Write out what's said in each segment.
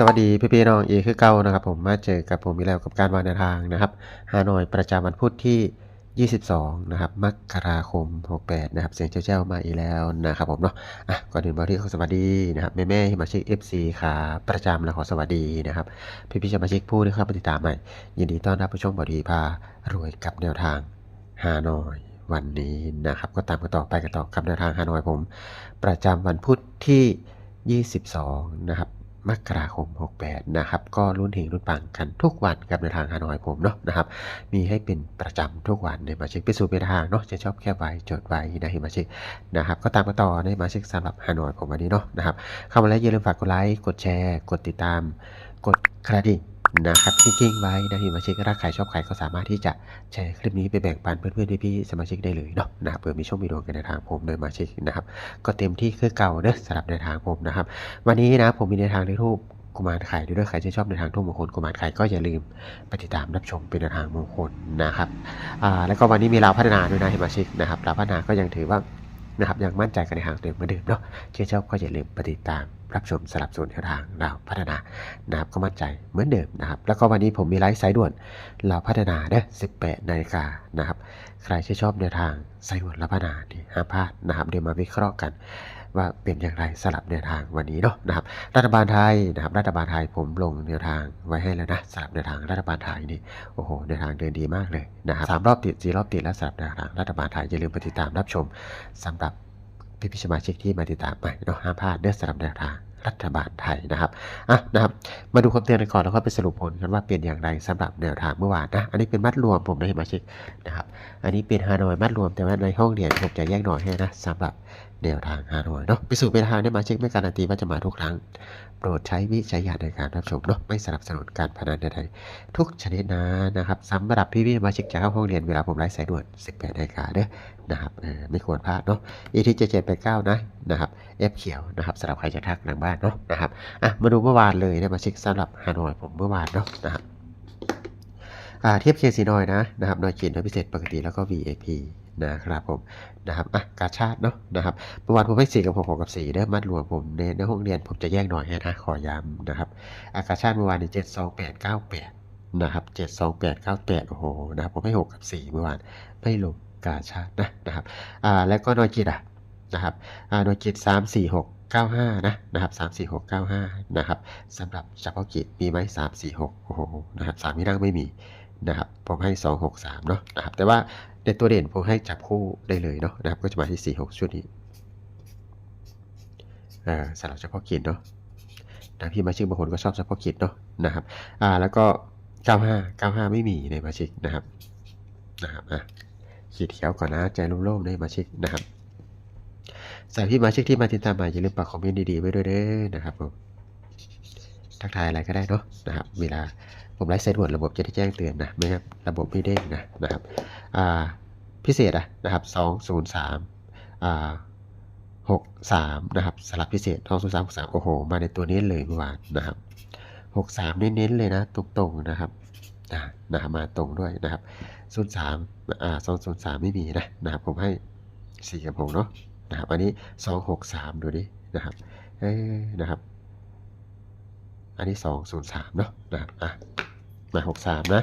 สวัสดีพี่ๆน้องเอคือเก่านะครับผมมาเจอกับผมอีกแล้วกับการวางแนวทางนะครับฮานอยประจำวันพุธที่ 22 นะครับมกราคม 68 นะครับ เสียงเจ้าๆมาอีกแล้วนะครับผมเนาะอะก่อนอื่นบอที่ขอสวัสดีนะครับแม่แม่ๆที่มาชิก FC ขาประจำและขอสวัสดีนะครับพี่พี่ๆสมาชิกผู้ที่เข้ามาติดตามใหม่ ยินดีต้อนรับผู้ชมบอดีพารวยกับแนวทางฮานอยวันนี้นะครับ ก็ตามกันต่อไปกันต่อกับแนวทางฮานอยผม ประจำวันพุธที่ 22 นะครับ มกราคม 68 นะครับ ก็รุ่นเฮงรุ่นปังกันทุกวันกับในทางฮานอยผมเนาะนะครับ มีให้เป็นประจำทุกวันในมาเช็คไปสู่ไปทางเนาะจะชอบแค่ไว้จดไว้นะมาเช็คนะครับก็ตามกันต่อในมาเช็คสำหรับฮานอยผมวันนี้เนาะนะครับเข้ามาแล้วอย่าลืมฝากกดไลค์กดแชร์ กดติดตาม กดกระดิ่ง นะครับกิ้งๆไว้นะที่มาช็คถ้าใครชอบใครก็สามารถที่จะแชร์คลิปนี้ไปแบ่งปันเพื่อนๆพี่สมาชิกได้เลยเนาะนะครับเผื่อมีช่องมีดวงกันในทางผมเลยมาช็คนะครับ ก็เต็มที่คือเก่าเนอะสำหรับในทางผมนะครับ วันนี้นะผมมีในทางในรูปกุมารไข่ด้วยด้วยใครที่ชอบในทางทุ่มมงคลกุมารไข่ก็อย่าลืมไปติดตามรับชมเป็นในทางมงคลนะครับอ่าแล้วก็วันนี้มีเราวพัฒนาด้วยนะเฮมาชิกนะครับเราวพัฒนาก็ยังถือว่า นะครับยังมั่นใจกันในทางเดิมเหมือนเดิมเนาะเชื่อชอบก็อย่าลืมปติดตามรับชมสลับส่วนแนวทางเราพัฒนานะครับก็มั่นใจเหมือนเดิมนะครับ แล้วก็วันนี้ผมมีไลฟ์สายด่วนเราพัฒนาเด้อ18นาฬิกานะครับ ใครที่ชอบแนวทางสายด่วนเราพัฒนาที่ห้ามพลาดนะครับเดี๋ยวมาวิเคราะห์กัน ว่าเป็นอย่างไรสลับแนวทางวันนี้เนาะนะครับรัฐบาลไทยนะครับรัฐบาลไทยผมลงแนวทางไว้ให้แล้วนะสลับแนวทางรัฐบาลไทยนี่โอ้โหแนวทางเดินดีมากเลยนะครับสามรอบติดสี่รอบติดแล้วสลับแนวทางรัฐบาลไทยอย่าลืมไปติดตามรับชมสำหรับพี่พิสมาชิกที่มาติดตามใหม่เนาะห้ามพลาดเด้อสลับแนวทางรัฐบาลไทยนะครับ อะนะครับ มาดูคำเตือนกันก่อนแล้วก็ไปสรุปผลกันว่าเป็นอย่างไรสำหรับแนวทางเมื่อวานนะ อันนี้เป็นมัดรวมผมได้มาชิกนะครับ อันนี้เป็นฮานอยมัดรวมแต่ว่าในห้องเรียนผมจะแยกหน่อยให้นะสำหรับ แนวทางฮานอยเนาะไปสู่เป็นทางได้มาเช็คไม่การันตีว่าจะมาทุกครั้ง โปรดใช้วิจารณญาณในการรับชมเนาะไม่สนับสนุนการพนันใดๆทุกชนิดนะนะครับสำหรับพี่พี่มาเช็คจะเข้าห้องเรียนเวลาผมไลฟ์สายด่วน18นาฬิกาเด้อนะครับเออไม่ควรพลาดเนาะอีทีเจ็ดแปดเก้านะนะครับเอฟเขียวนะครับสำหรับใครจะทักหลังบ้านเนาะนะครับอะมาดูเมื่อวานเลยนะมาเช็คสำหรับฮานอยผมเมื่อวานเนาะนะครับเทียบเคียงสีน้อยนะนะครับน้อยเขียนน้อยพิเศษปกติแล้วก็ VIP นะครับผมนะครับอะกาชาติเนาะนะครับเมื่อวานผมให้สี่กับหกหกกับสี่เด้อมัดรวมผมในในห้องเรียนผมจะแยกหน่อยให้นะขอย้ำนะครับอากาชาติเมื่อวานนี้เจ็ดสองแปดเก้าแปดนะครับเจ็ดสองแปดเก้าแปดโอ้โหนะครับผมให้หกกับสี่เมื่อวานไม่ลงกาชาตินะนะครับอ่าแล้วก็นอยจิตอะนะครับอ่านอยจิตสามสี่หกเก้าห้านะนะครับสามสี่หกเก้าห้านะครับสำหรับเฉพาะกิจมีไหมสามสี่หกโอ้โหนะครับสามที่นั่งไม่มีนะครับผมให้ 2 6 3 เนาะนะครับแต่ว่า ในตัวเด่นผมให้จับคู่ได้เลยเนาะนะครับก็จะมาที่ 4 6 ชุดนี้สำหรับเฉพาะกิจเนาะนะพี่มาชิกบางคนก็ชอบเฉพาะกิจเนาะนะครับอ่าแล้วก็ 95 95 ไม่มีในมาชิกนะครับนะครับอะขีดเขียวก่อนนะใจโล่งๆในมาชิกนะครับสำหรับพี่มาชิกที่มาติดตามมาอย่าลืมปักคอมเมนต์ดีๆไว้ด้วยเด้อนะครับผม ทักทายอะไรก็ได้เนาะนะครับเวลาผมไลฟ์เซตด่วนระบบจะได้แจ้งเตือนนะไม่ครับระบบไม่เด้งนะนะครับอ่าพิเศษอะนะครับสองศูนย์สามอ่าหกสามนะครับสลับพิเศษสองศูนย์สามหกสามโอ้โห มาในตัวนี้เลยเมื่อวานนะครับหกสามเน้นๆเลยนะตรงๆนะครับนะนะมาตรงด้วยนะครับศูนย์สามอ่าสองศูนย์สามไม่มีนะนะครับผมให้สี่กับหกเนาะนะครับอันนี้สองหกสามดูดินะครับเอ้นะครับ อันนี้สองศูนย์สามเนาะนะครับอะมาหกสามนะ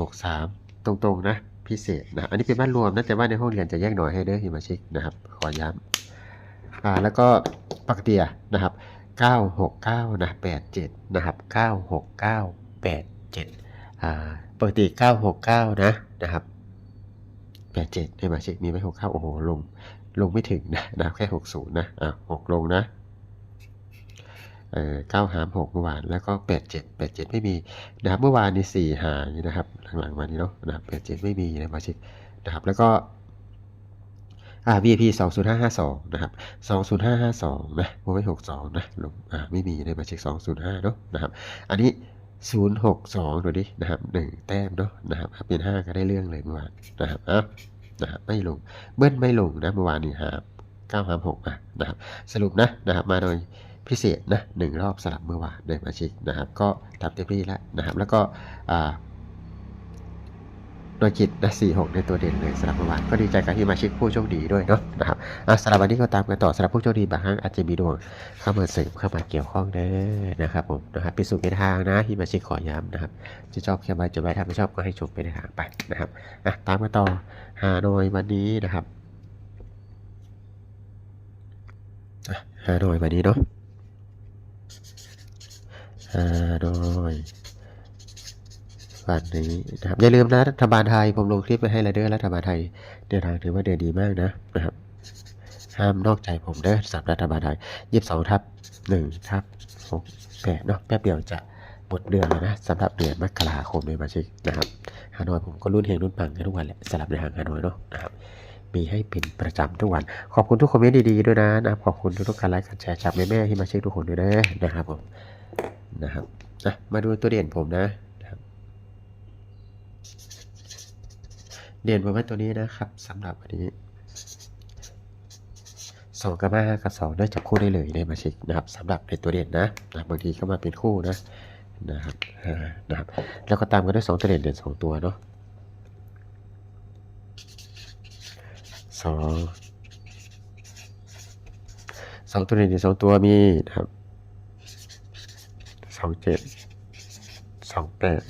หกสามตรงๆนะพิเศษนะอันนี้เป็นบ้านรวมนะแต่ว่าในห้องเรียนจะแยกหน่อยให้เด้อฮิมาชิกนะครับขอย้ำอ่าแล้วก็ปกติอะนะครับเก้าหกเก้านะแปดเจ็ดนะครับเก้าหกเก้าแปดเจ็ดอ่าปกติเก้าหกเก้านะนะครับแปดเจ็ดฮิมาชิกมีไหมหกเก้าโอ้โหลงลงไม่ถึงนะนะแค่หกศูนย์นะอะหกลงนะ เอ่อเก้าหามหกเมื่อวานแล้วก็แปดเจ็ดแปดเจ็ดไม่มีนะครับเมื่อวานนี่สี่หางนะครับหลังๆมานี้เนาะนะครับแปดเจ็ดไม่มีนะมาชิกนะครับแล้วก็อ่า VIP สองศูนย์ห้าห้าสองนะครับสองศูนย์ห้าห้าสองนะโมไม่หกสองนะลงอ่า ไม่มีนะมาเช็คสองศูนย์ห้าเนาะนะครับ อันนี้ศูนย์หกสองดูดิ นะครับหนึ่งแต้มเนาะ นะครับถ้าเป็นห้าก็ได้เรื่องเลยเมื่อวาน นะครับอะนะครับ ไม่ลง เบิ้ลไม่ลงนะ เมื่อวานนี้หาเก้าหาหกอะนะครับ สรุปนะ นะครับ มาโดย พิเศษนะหนึ่งรอบสลับเมื่อวานในมาชิกนะครับ ก็ทำเต็มที่แล้วนะครับ แล้วก็อ่าโดยจิตนะสี่หกในตัวเด่นเลยสำหรับเมื่อวานก็ดีใจกับที่มาชิกผู้โชคดีด้วยเนาะนะครับอะสำหรับวันนี้ก็ตามกันต่อสำหรับผู้โชคดีบางครั้งอาจจะมีดวงเข้ามาเสริมเข้ามาเกี่ยวข้องเด้อนะครับผมนะครับเป็นสูตรเป็นทางนะที่มาชิกขอย้ำนะครับจะชอบแค่ใบจะไว้ถ้าไม่ชอบก็ให้ชมไปในทางไปนะครับอะตามกันต่อฮานอยวันนี้นะครับฮานอยวันนี้เนาะ ฮานอยวันนี้นะครับอย่าลืมนะรัฐบาลไทยผมลงคลิปไปให้แล้วเด้อรัฐบาลไทยเดินทางถือว่าเดินดีมากนะนะครับห้ามนอกใจผมเด้อสับรัฐบาลไทยยี่สิบสองทับหนึ่งทับหกแปดเนาะแป๊บเดียวจะหมดเดือนแล้วนะสำหรับเดือนมกราคมเลยมาชิกนะครับฮานอยผมก็รุ่นเฮงรุ่นปังกันทุกวันแหละสำหรับในทางฮานอยเนาะนะครับมีให้เป็นประจำทุกวัน ขอบคุณทุกคอมเมนต์ดีๆด้วยนะนะครับขอบคุณทุกๆการไลค์การแชร์จากแม่ๆที่มาเช็คทุกคนด้วยนะครับผม นะครับอะมาดูตัวเด่นผมนะเด่นประมาตัวนี้นะครับสำหรับวันนี้สองกับห้ากับสองได้จับคู่ได้เลยในมาชิกนะครับสำหรับในตัวเด่นนะนะบางทีก็มาเป็นคู่นะนะครับนะครับ แล้วก็ตามกันด้วยสองตัวเด่นเด่นสองตัวเนาะสองสองตัวเด่นเด่นสองตัวมีนะครับ องเจ็ดสองแปด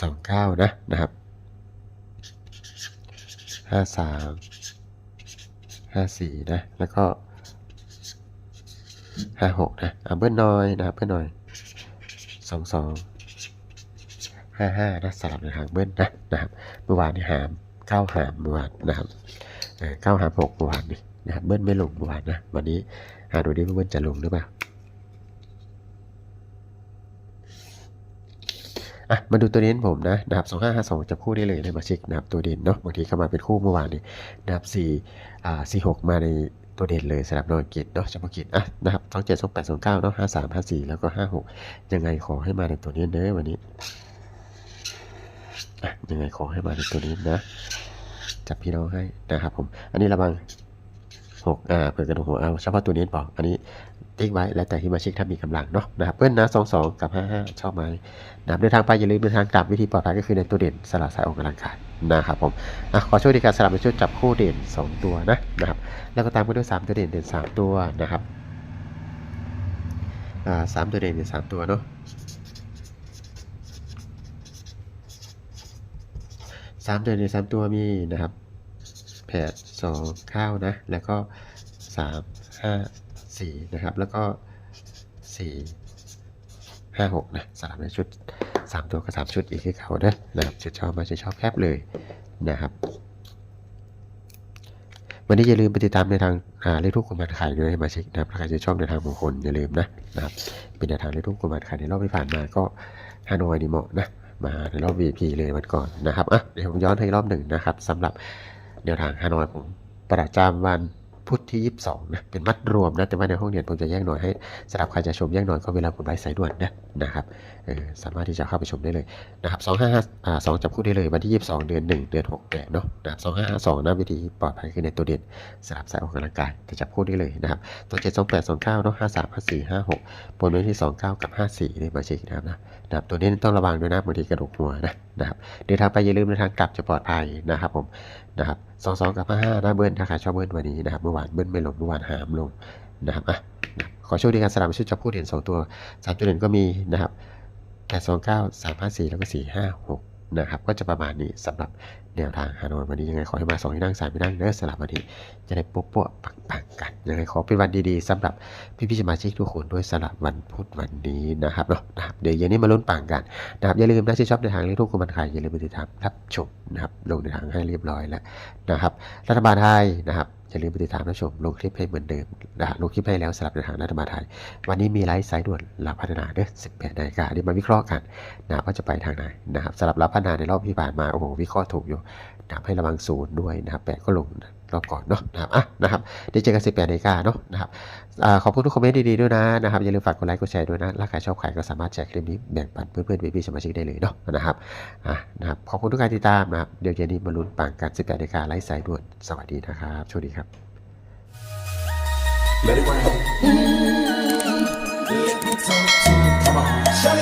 สองเก้านะนะครับห้าสามห้าสี่นะ แล้วก็ห้าหกนะอะเบิ้ลน้อยนะครับเบิ้ลน้อยสองสองห้าห้านะสลับในทางเบิ้ลนะนะครับเมื่อวานนี่หามเก้าหามเมื่อวานนะครับเออเก้าหามหกเมื่อวานนี่นะครับเบิ้ลไม่ลงเมื่อวานนะวันนี้หาดูดิว่าเบิ้ลจะลงหรือเปล่า อะมาดูตัวเด่นผมนะนะครับสองห้าห้าสองจับคู่ได้เลยนะมาเช็คนะครับตัวเด่นเนาะบางทีเข้ามาเป็นคู่เมื่อวานนี้นะครับสี่อ่าสี่หกมาในตัวเด่นเลยสำหรับนอนกิจเนาะเฉพาะกิจอะนะครับสองเจ็ดสองแปดสองเก้าเนาะห้าสามห้าสี่แล้วก็ห้าหกยังไงขอให้มาในตัวนี้เด้อวันนี้อะยังไงขอให้มาในตัวนี้นะจับพี่น้องให้นะครับผม อันนี้ระวังหกอ่าเปิดกระดูกหัวเอาเฉพาะตัวนี้บอก อันนี้ ติ๊กไว้ แล้วแต่ที่มาเช็คถ้ามีกำลังเนาะนะครับเพื่อนนะสองสองกับห้าห้าชอบไหมนะเดินทางไปอย่าลืมเดินทางกลับวิธีปลอดภัยก็คือในตัวเด่นสลัดสายออกกำลังกายนะครับผมอะขอช่วยดีการสลับเป็นชุดจับคู่เด่น 2 ตัวนะนะครับแล้วก็ตามไปด้วย 3 ตัวเด่นเด่น 3 ตัวนะครับอ่าสามตัวเด่นเด่น3ตัวเนาะสามตัวเด่นสามตัวมีนะครับแปดสองเก้านะแล้วก็สามห้า สี่นะครับ แล้วก็สี่ห้าหกนะสลับในชุดสามตัวกับสามชุดอีกที่เขาเด้อนะครับจะชอบมาจะชอบแคบเลยนะครับวันนี้อย่าลืมไปติดตามในทางอ่าเลขทุกคนมาขายด้วยมาเช็คนะครับถ้าใครจะชอบในทางมงคลอย่าลืมนะนะครับเป็นในวทางเลขทุกคนมาขายในรอบที่ผ่านมาก็ฮานอยดีเหมาะนะมาในรอบ VP เลยวันก่อนนะครับอะเดี๋ยวผมย้อนให้รอบหนึ่งนะครับสำหรับแนวทางฮานอยผมประจำวัน พุธที่22นะเป็นมัดรวมนะแต่ว่าในห้องเรียนผมจะแยกหน่อยให้สำหรับใครจะชมแยกหน่อยก็เวลาผมไลฟ์สายด่วนนะนะครับเออสามารถที่จะเข้าไปชมได้เลยนะครับ2 5 5อ่า2จับคู่ได้เลยวันที่22เดือน1เดือน6แปดเนาะนะครับ2 5 5 2นะวิธีปลอดภัยคือในตัวเด่นสลับสายออกกำลังกายจะจับคู่ได้เลยนะครับตัว7 2 8 2 9เนาะ5 3 5 4 5 6บนเว้นที่2 9กับ5 4นี่มาเช็คนะครับนะนะครับตัวนี้ต้องระวังด้วยนะบางทีกระดูกหัวนะนะครับเดินทางไปอย่าลืมเดินทางกลับจะปลอดภัยนะครับผมนะครับ สองสองกับห้าห้านะเบิ้ลถ้าใครชอบเบิ้ลวันนี้นะครับเมื่อวานเบิ้ลไม่ลงเมื่อวานหามลงนะครับอะขอโชคดีการสลับชุดจะพูดเห็นสองตัวสามตัวเด่นก็มีนะครับแปดสองเก้าสามห้าสี่แล้วก็สี่ห้าหก นะครับก็จะประมาณนี้สำหรับแนวทางฮานอยวันนี้ยังไงขอให้มาสองที่นั่งสามที่นั่งเนื้อสลับวันนี้จะได้ปุ๊บปุ๊บปังปังๆกันยังไงขอเป็นวันดีๆสำหรับพี่พี่ๆสมาชิกทุกคนด้วยสลับวันพุธวันนี้นะครับเนาะนะครับเดี๋ยวเย็นนี้มาลุ้นปังกันนะครับอย่าลืมนะที่ชอบในทางเลือกทุกคนบันขายอย่าลืมไปติดตามรับชมนะครับลงในทางให้เรียบร้อยแล้วนะครับ รัฐบาลไทยนะครับ อย่าลืมปติดตามรับชมลงคลิปให้เหมือนเดิมนะลงคลิปให้แล้วสำหรับในทางรัฐบาลไทย วันนี้มีไลฟ์ไซด์ด่วนรับพัฒนาเด้อ18นาฬิกาอันนี้มาวิเคราะห์กันนะว่าจะไปทางไหนนะครับสำหรับรับพัฒนาในรอบที่ผ่านมาโอ้โหวิเคราะห์ถูกอยู่นะให้ระวังศูนย์ด้วยนะครับแปดก็ลง รอบก่อนเนาะนะครับอะนะครับได้เจอกัน 18นาฬิกาเนาะนะครับขอบคุณทุกคอมเมนต์ดีๆด้วยนะนะครับอย่าลืมฝากกดไลค์กดแชร์ด้วยนะถ้าใครชอบใครก็สามารถแชร์คลิปนี้แบ่งปันเพื่อนๆพี่ๆสมาชิกได้เลยเนาะนะครับอะนะครับขอบคุณทุกการติดตามนะครับเดี๋ยวเย็นนี้มาลุ้นปังกัน 18นาฬิกาไลฟ์ไซด์ด่วนสวัสดีนะครับโชคดีครับ Let it rain. Let me talk to